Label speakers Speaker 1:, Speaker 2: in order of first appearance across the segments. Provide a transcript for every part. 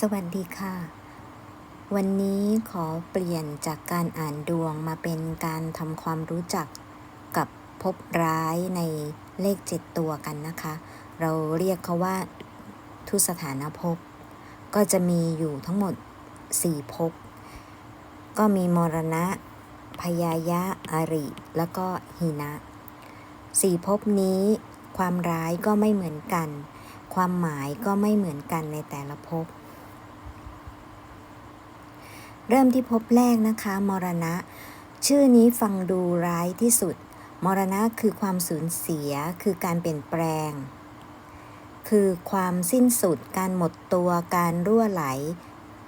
Speaker 1: สวัสดีค่ะ วันนี้ขอเปลี่ยนจากการอ่านดวงมาเป็นการทำความรู้จักกับภพร้ายในเลขเจ็ดตัวกันนะคะ เราเรียกเขาว่าทุสถานภพ ก็จะมีอยู่ทั้งหมด4ภพ ก็มีมรณะ พยายะอริ แล้วก็หินะสี่ภพนี้ความร้ายก็ไม่เหมือนกัน ความหมายก็ไม่เหมือนกันในแต่ละภพ เริ่มที่ภพแรกนะคะ มรณะ ชื่อนี้ฟังดูร้ายที่สุด มรณะคือความสูญเสีย คือการเปลี่ยนแปลง คือความสิ้นสุด การหมดตัว การรั่วไหล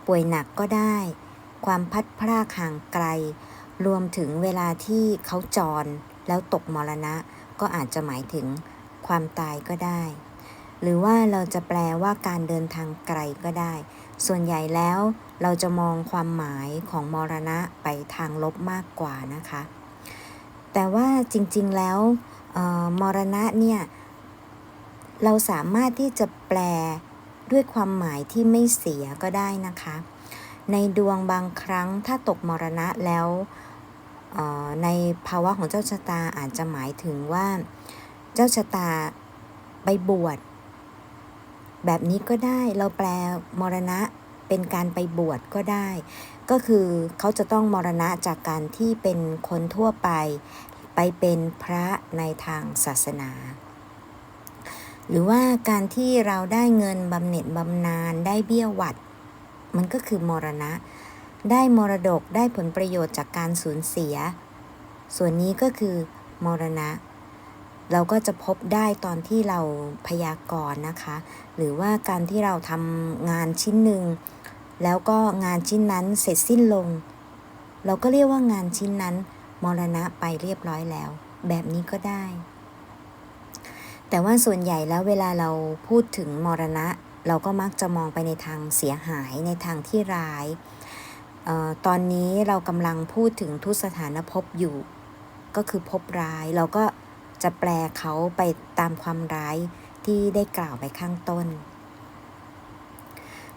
Speaker 1: ป่วยหนักก็ได้ ความพัดพรากห่างไกล รวมถึงเวลาที่เขาจร แล้วตกมรณะ ก็อาจจะหมายถึงความตายก็ได้ หรือว่าเราจะแปลว่าการเดินทางไกลก็ได้ ส่วนใหญ่แล้วเราจะมองความหมายของมรณะไปทางลบมากกว่านะคะ แต่ว่าจริงๆแล้วมรณะเนี่ยเราสามารถที่จะแปลด้วยความหมายที่ไม่เสียก็ได้นะคะ ในดวงบางครั้งถ้าตกมรณะแล้วในภาวะของเจ้าชะตาอาจจะหมายถึงว่า เจ้าชะตาไปบวช แบบนี้ก็ได้เราแปลมรณะเป็นการไปบวชก็ได้ ก็คือเขาจะต้องมรณะจากการที่เป็นคนทั่วไป ไปเป็นพระในทางศาสนา หรือว่าการที่เราได้เงินบำเหน็จบำนาญได้เบี้ยวัด มันก็คือมรณะ ได้มรดกได้ผลประโยชน์จากการสูญเสีย ส่วนนี้ก็คือมรณะ เราก็จะพบได้ตอนที่เราพยากรณ์นะคะ หรือว่าการที่เราทำงานชิ้นหนึ่ง แล้วก็งานชิ้นนั้นเสร็จสิ้นลง เราก็เรียกว่างานชิ้นนั้นมรณะไปเรียบร้อยแล้ว แบบนี้ก็ได้ แต่ว่าส่วนใหญ่แล้วเวลาเราพูดถึงมรณะ เราก็มักจะมองไปในทางเสียหายในทางที่ร้ายออตอนนี้เรากำลังพูดถึงทุสถานภพอยู่ ก็คือภพร้ายเราก็ จะแปลเขาไปตามความร้ายที่ได้กล่าวไปข้างต้น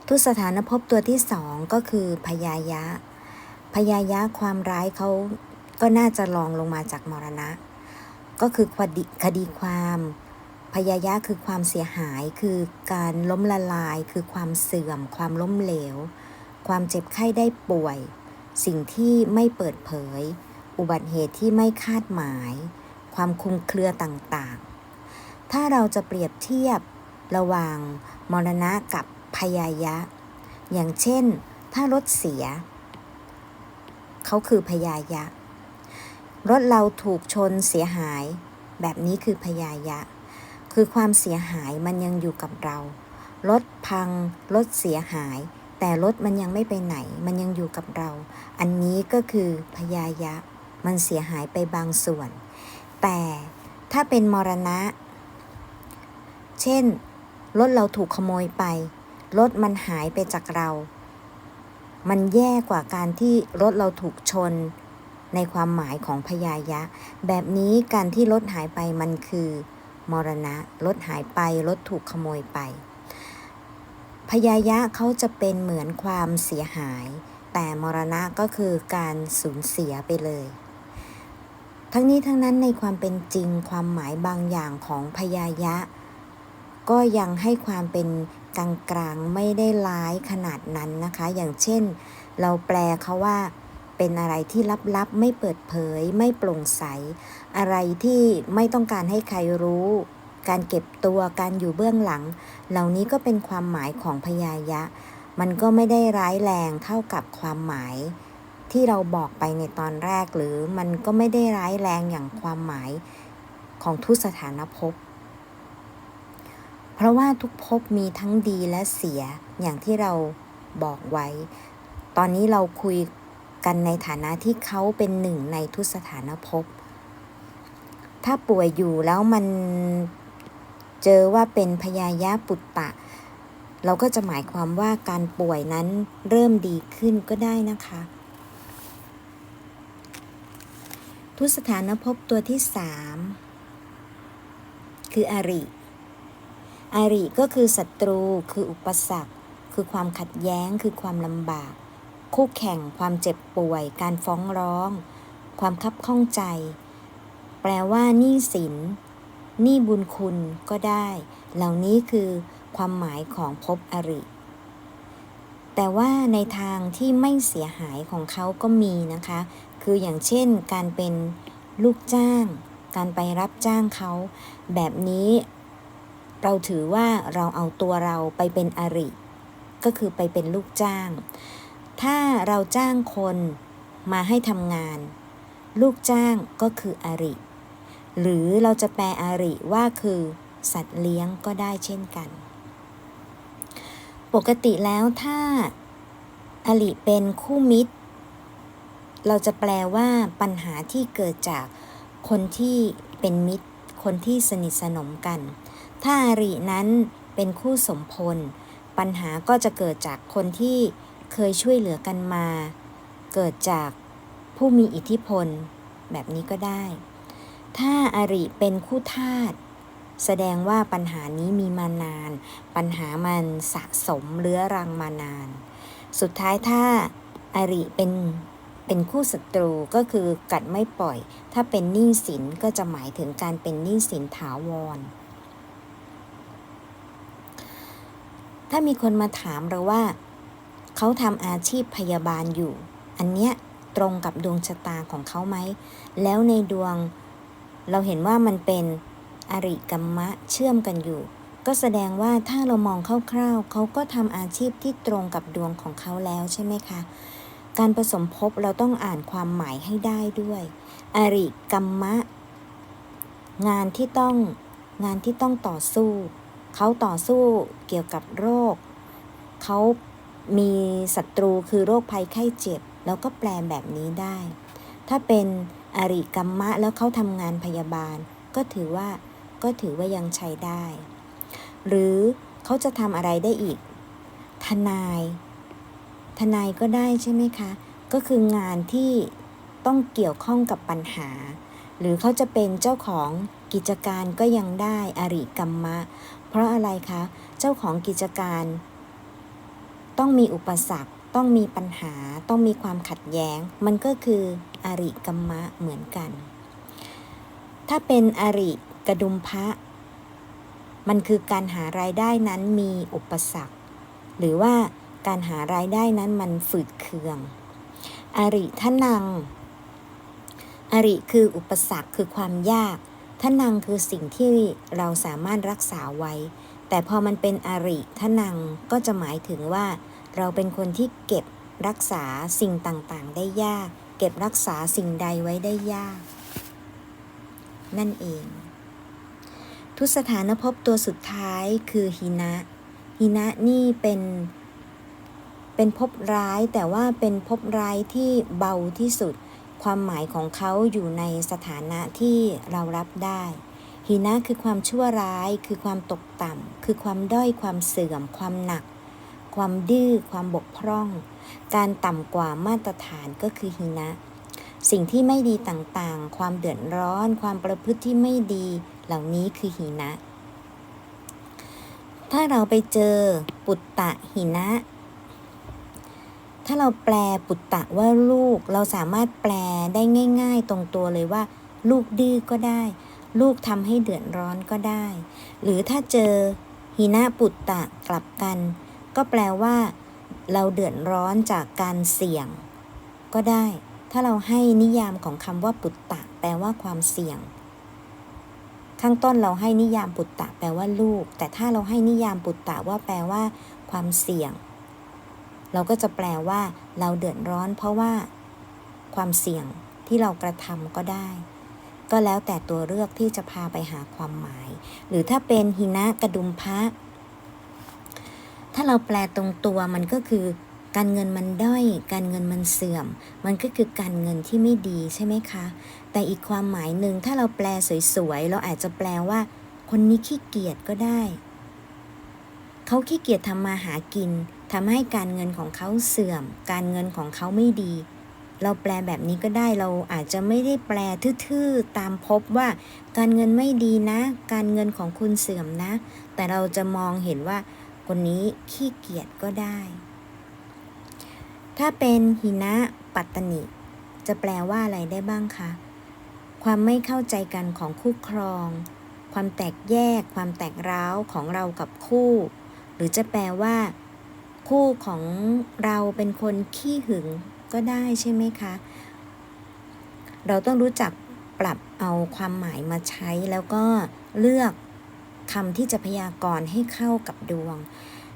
Speaker 1: ทุสถานภพตัวที่สองก็คือพยายะ พยายะความร้ายเขาก็น่าจะรองลงมาจากมรณะ ก็คือคดีคดีความ พยายะคือความเสียหายคือการล้มละลาย คือความเสื่อม ความล้มเหลว ความเจ็บไข้ได้ป่วย สิ่งที่ไม่เปิดเผย อุบัติเหตุที่ไม่คาดหมาย ความคลุมเครือต่างๆ ถ้าเราจะเปรียบเทียบระหว่างมรณะกับพยายะ อย่างเช่น ถ้ารถเสีย เขาคือพยายะ รถเราถูกชนเสียหาย แบบนี้คือพยายะ คือความเสียหายมันยังอยู่กับเรา รถพัง รถเสียหาย แต่รถมันยังไม่ไปไหน มันยังอยู่กับเรา อันนี้ก็คือพยายะ มันเสียหายไปบางส่วน แต่ถ้าเป็นมรณะ เช่น รถเราถูกขโมยไป รถมันหายไปจากเรา มันแย่กว่าการที่รถเราถูกชน ในความหมายของพยายะ แบบนี้การที่รถหายไปมันคือ มรณะ รถหายไป รถถูกขโมยไป พยายะเขาจะเป็นเหมือนความเสียหาย แต่มรณะก็คือการสูญเสียไปเลย ทั้งนี้ทั้งนั้นในความเป็นจริงความหมายบางอย่างของพยายะ ก็ยังให้ความเป็นกลางกลางไม่ได้ร้ายขนาดนั้นนะคะ อย่างเช่น เราแปลเขาว่า เป็นอะไรที่ลับๆ ไม่เปิดเผย ไม่โปร่งใส อะไรที่ไม่ต้องการให้ใครรู้ การเก็บตัวการอยู่เบื้องหลัง เหล่านี้ก็เป็นความหมายของพยายะ มันก็ไม่ได้ร้ายแรงเท่ากับความหมาย ที่เราบอกไปในตอนแรกหรือมันก็ไม่ได้ร้ายแรงอย่างความหมายของทุสถานภพ เพราะว่าทุกภพมีทั้งดีและเสียอย่างที่เราบอกไว้ ตอนนี้เราคุยกันในฐานะที่เขาเป็นหนึ่งในทุสถานภพ ถ้าป่วยอยู่แล้วมันเจอว่าเป็นพยายะปุตตะ เราก็จะหมายความว่าการป่วยนั้นเริ่มดีขึ้นก็ได้นะคะ ทุสถานภพตัวที่สามคืออริ อริก็คือศัตรู คืออุปสรรคคือคือความขัดแย้ง คือความลำบาก คู่แข่ง ความเจ็บป่วย การฟ้องร้อง ความคับข้องใจ แปลว่าหนี้สินหนี้บุญคุณก็ได้ เหล่านี้คือความหมายของภพอริ แต่ว่าในทางที่ไม่เสียหายของเขาก็มีนะคะ คืออย่างเช่นการเป็นลูกจ้าง การไปรับจ้างเขา แบบนี้เราถือว่าเราเอาตัวเราไปเป็นอริ ก็คือไปเป็นลูกจ้าง ถ้าเราจ้างคนมาให้ทำงาน ลูกจ้างก็คืออริ หรือเราจะแปลอริว่าคือสัตว์เลี้ยงก็ได้เช่นกัน ปกติแล้วถ้าอริเป็นคู่มิตร เราจะแปลว่าปัญหาที่เกิดจากคนที่เป็นมิตร คนที่สนิทสนมกัน ถ้าอรินั้นเป็นคู่สมพล ปัญหาก็จะเกิดจากคนที่เคยช่วยเหลือกันมา เกิดจากผู้มีอิทธิพล แบบนี้ก็ได้ ถ้าอาริเป็นคู่ทาสแสดงว่าปัญหานี้มีมานาน ปัญหามันสะสมเรื้อรังมานาน สุดท้ายถ้าอาริเป็น เป็นคู่ศัตรูก็คือกัดไม่ปล่อย ถ้าเป็นหนี้สินก็จะหมายถึงการเป็นหนี้สินถาวร ถ้ามีคนมาถามเราว่า เขาทำอาชีพพยาบาลอยู่ อันเนี้ยตรงกับดวงชะตาของเขาไหม แล้วในดวงเราเห็นว่ามันเป็นอริกรรมะเชื่อมกันอยู่ ก็แสดงว่าถ้าเรามองคร่าวๆเขาก็ทำอาชีพที่ตรงกับดวงของเขาแล้วใช่ไหมคะ การผสมภพเราต้องอ่านความหมายให้ได้ด้วย อริกรรมะ งานที่ต้องงานที่ต้องต่อสู้ เขาต่อสู้เกี่ยวกับโรค เขามีศัตรูคือโรคภัยไข้เจ็บ แล้วก็แปลแบบนี้ได้ ถ้าเป็นอริกรรมะแล้วเขาทำงานพยาบาล ก็ถือว่าก็ถือว่ายังใช้ได้ หรือเขาจะทำอะไรได้อีก ทนาย ทนายก็ได้ใช่ไหมคะ ก็คืองานที่ต้องเกี่ยวข้องกับปัญหา หรือเขาจะเป็นเจ้าของกิจการก็ยังได้อริกรรมะ เพราะอะไรคะ เจ้าของกิจการ ต้องมีอุปสรรค ต้องมีปัญหา ต้องมีความขัดแย้ง มันก็คืออริกรรมะเหมือนกัน ถ้าเป็นอริกระดุมพระ มันคือการหารายได้นั้นมีอุปสรรค หรือว่า การหารายได้นั้นมันฝืดเคือง อริทนัง อริคืออุปสรรคคือความยากทนังคือสิ่งที่เราสามารถรักษาไว้ แต่พอมันเป็นอริทนังก็จะหมายถึงว่า เราเป็นคนที่เก็บรักษาสิ่งต่างๆ ได้ยาก เก็บรักษาสิ่งใดไว้ได้ยาก นั่นเอง ทุสถานภพตัวสุดท้ายคือหินะหินะนี่เป็น เป็นภพร้ายแต่ว่าเป็นภพร้ายที่เบาที่สุด ความหมายของเขาอยู่ในสถานะที่เรารับได้หินะคือความชั่วร้าย คือความตกต่ำคือความด้อยความเสื่อม ความหนัก ความดื้อความบกพร่อง การต่ำกว่ามาตรฐานก็คือหินะ สิ่งที่ไม่ดีต่างๆ ความเดือดร้อน ความประพฤติที่ไม่ดีเหล่านี้คือหินะ ถ้าเราไปเจอปุตตะหินะ ถ้าเราแปลปุตตะว่าลูก เราสามารถแปลได้ง่าย ๆ ตรงตัวเลยว่า ลูกดื้อก็ได้ ลูกทำให้เดือดร้อนก็ได้ หรือถ้าเจอหินะปุตตะกลับกัน ก็แปลว่า เราเดือดร้อนจากการเสี่ยง ก็ได้ ถ้าเราให้นิยามของคำว่าปุตตะ แปลว่าความเสี่ยง ข้างต้นเราให้นิยามปุตตะ แปลว่าลูก แต่ถ้าเราให้นิยามปุตตะว่าแปลว่า ความเสี่ยง เราก็จะแปลว่าเราเดือดร้อน เพราะว่าความเสี่ยงที่เรากระทำก็ได้ ก็แล้วแต่ตัวเลือกที่จะพาไปหาความหมาย หรือถ้าเป็นหินะกระดุมพระถ้าเราแปลตรงตัวมันก็คือ การเงินมันด้อย การเงินมันเสื่อม มันก็คือการเงินที่ไม่ดีใช่ไหมคะ แต่อีกความหมายหนึ่งถ้าเราแปลสวยๆเราอาจจะแปลว่า คนนี้ขี้เกียจก็ได้ เขาขี้เกียจทำมาหากิน ทำให้การเงินของเขาเสื่อม การเงินของเขาไม่ดี เราแปลแบบนี้ก็ได้เราอาจจะไม่ได้แปลทื่อๆตามพบว่า การเงินไม่ดีนะ การเงินของคุณเสื่อมนะ แต่เราจะมองเห็นว่า คนนี้ขี้เกียจก็ได้ ถ้าเป็นหินะปัตตนิจะแปลว่าอะไรได้บ้างคะ ความไม่เข้าใจกันของคู่ครอง ความแตกแยก ความแตกร้าวของเรากับคู่ หรือจะแปลว่า คู่ของเราเป็นคนขี้หึงก็ได้ใช่ไหมคะ เราต้องรู้จักปรับเอาความหมายมาใช้แล้วก็เลือกคำที่จะพยากรณ์ให้เข้ากับดวง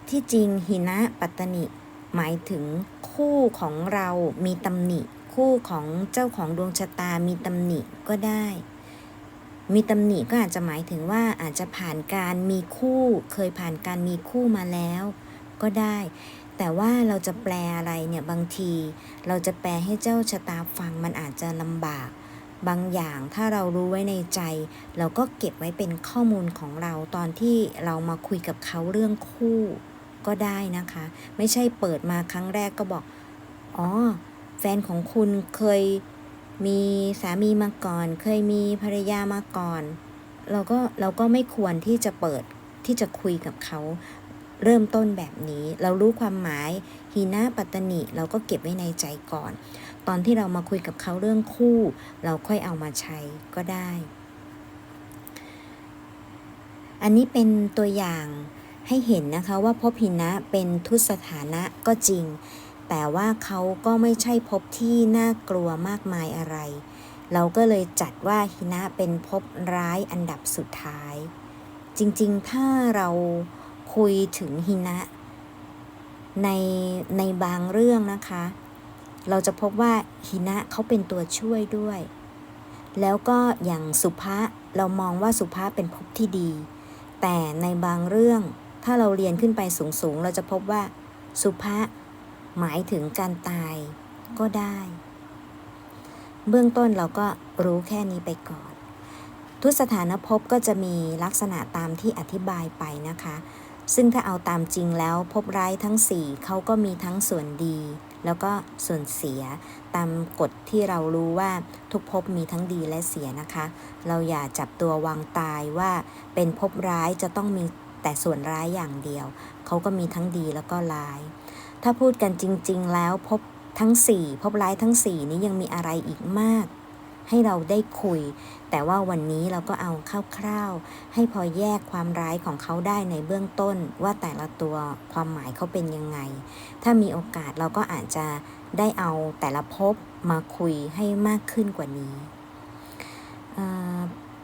Speaker 1: ที่จริงหินะปัตตนิ หมายถึงคู่ของเรามีตำหนิ คู่ของเจ้าของดวงชะตามีตำหนิก็ได้ มีตำหนิก็อาจจะหมายถึงว่าอาจจะผ่านการมีคู่ เคยผ่านการมีคู่มาแล้ว ก็ได้ แต่ว่าเราจะแปลอะไรเนี่ยบางที เราจะแปลให้เจ้าชะตาฟังมันอาจจะลำบาก บางอย่างถ้าเรารู้ไว้ในใจ เราก็เก็บไว้เป็นข้อมูลของเราตอนที่เรามาคุยกับเขาเรื่องคู่ก็ได้นะคะ ไม่ใช่เปิดมาครั้งแรกก็บอก อ๋อ แฟนของคุณเคยมีสามีมาก่อน เคยมีภรรยามาก่อน เราก็เราก็ไม่ควรที่จะเปิดที่จะคุยกับเขา เริ่มต้นแบบนี้ เรารู้ความหมายฮีนาปัตตนิเราก็เก็บไว้ในใจก่อน ตอนที่เรามาคุยกับเขาเรื่องคู่ เราค่อยเอามาใช้ก็ได้ อันนี้เป็นตัวอย่างให้เห็นนะคะว่าภพหินะเป็นทุสถานะก็จริง แต่ว่าเขาก็ไม่ใช่ภพที่น่ากลัวมากมายอะไร เราก็เลยจัดว่าหินะเป็นภพร้ายอันดับสุดท้าย จริงๆ ถ้าเรา คุยถึงหินะ ในในบางเรื่องนะคะ เราจะพบว่าหินะเขาเป็นตัวช่วยด้วย แล้วก็อย่างสุภะเรามองว่าสุภะเป็นภพที่ดี แต่ในบางเรื่องถ้าเราเรียนขึ้นไปสูงๆ เราจะพบว่า สุภะหมายถึงการตายก็ได้ เบื้องต้นเราก็รู้แค่นี้ไปก่อน ทุกสถานภพก็จะมีลักษณะตามที่อธิบายไปนะคะ ซึ่งถ้าเอาตามจริงแล้วภพร้ายทั้ง 4เขาก็มีทั้งส่วนดี แล้วก็ส่วนเสีย ตามกฎที่เรารู้ว่าทุกภพมีทั้งดีและเสียนะคะ เราอย่าจับตัววางตายว่าเป็นภพร้ายจะต้องมีแต่ส่วนร้ายอย่างเดียวเขาก็มีทั้งดีแล้วก็ร้าย ถ้าพูดกันจริง ๆ แล้วพบทั้ง4พบร้ายทั้ง 4 นี้ยังมีอะไรอีกมาก ให้เราได้คุย แต่ว่าวันนี้เราก็เอาคร่าวๆ ให้พอแยกความร้ายของเขาได้ในเบื้องต้น ว่าแต่ละตัวความหมายเขาเป็นยังไง ถ้ามีโอกาสเราก็อาจจะได้เอาแต่ละภพมาคุยให้มากขึ้นกว่านี้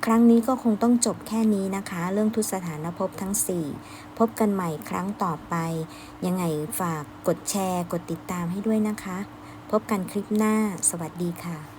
Speaker 1: ครั้งนี้ก็คงต้องจบแค่นี้นะคะ เรื่องทุสถานภพทั้ง 4 พบกันใหม่ครั้งต่อไป ยังไงฝากกดแชร์ กดติดตามให้ด้วยนะคะ พบกันคลิปหน้า สวัสดีค่ะ